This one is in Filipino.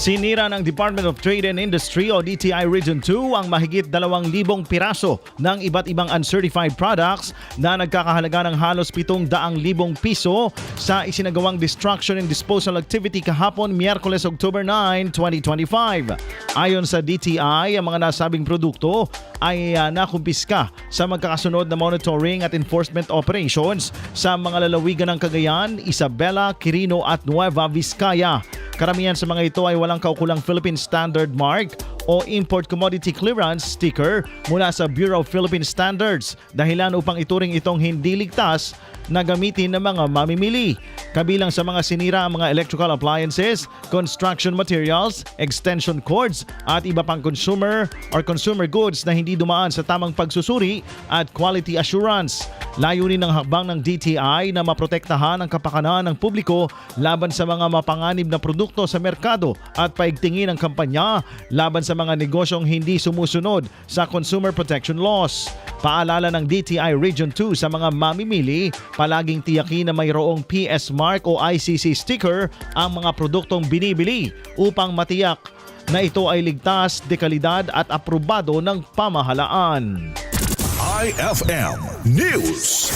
Sinira ng Department of Trade and Industry o DTI Region 2 ang mahigit 2,000 piraso ng iba't ibang uncertified products na nagkakahalaga ng halos 700,000 piso sa isinagawang destruction and disposal activity kahapon Miyerkules October 9, 2025. Ayon sa DTI, ang mga nasabing produkto ay uh, nakumpiska sa magkakasunod na monitoring at enforcement operations sa mga lalawigan ng Cagayan, Isabela, Quirino at Nueva Vizcaya. Karamihan sa mga ito ay walang kaukulang Philippine Standard Mark o Import Commodity Clearance sticker mula sa Bureau of Philippine Standards. Dahilan upang ituring itong hindi ligtas na gamitin ng mga mamimili. Kabilang sa mga sinira ang mga electrical appliances, construction materials, extension cords at iba pang consumer or consumer goods na hindi dumaan sa tamang pagsusuri at quality assurance. Layunin ng hakbang ng DTI na maprotektahan ang kapakanan ng publiko laban sa mga mapanganib na produkto sa merkado at paigtingin ang kampanya laban sa mga negosyong hindi sumusunod sa consumer protection laws. Paalala ng DTI Region 2 sa mga mamimili, palaging tiyakin na mayroong PS Mark o ICC sticker ang mga produktong binibili upang matiyak na ito ay ligtas, dekalidad at aprobado ng pamahalaan. IFM News.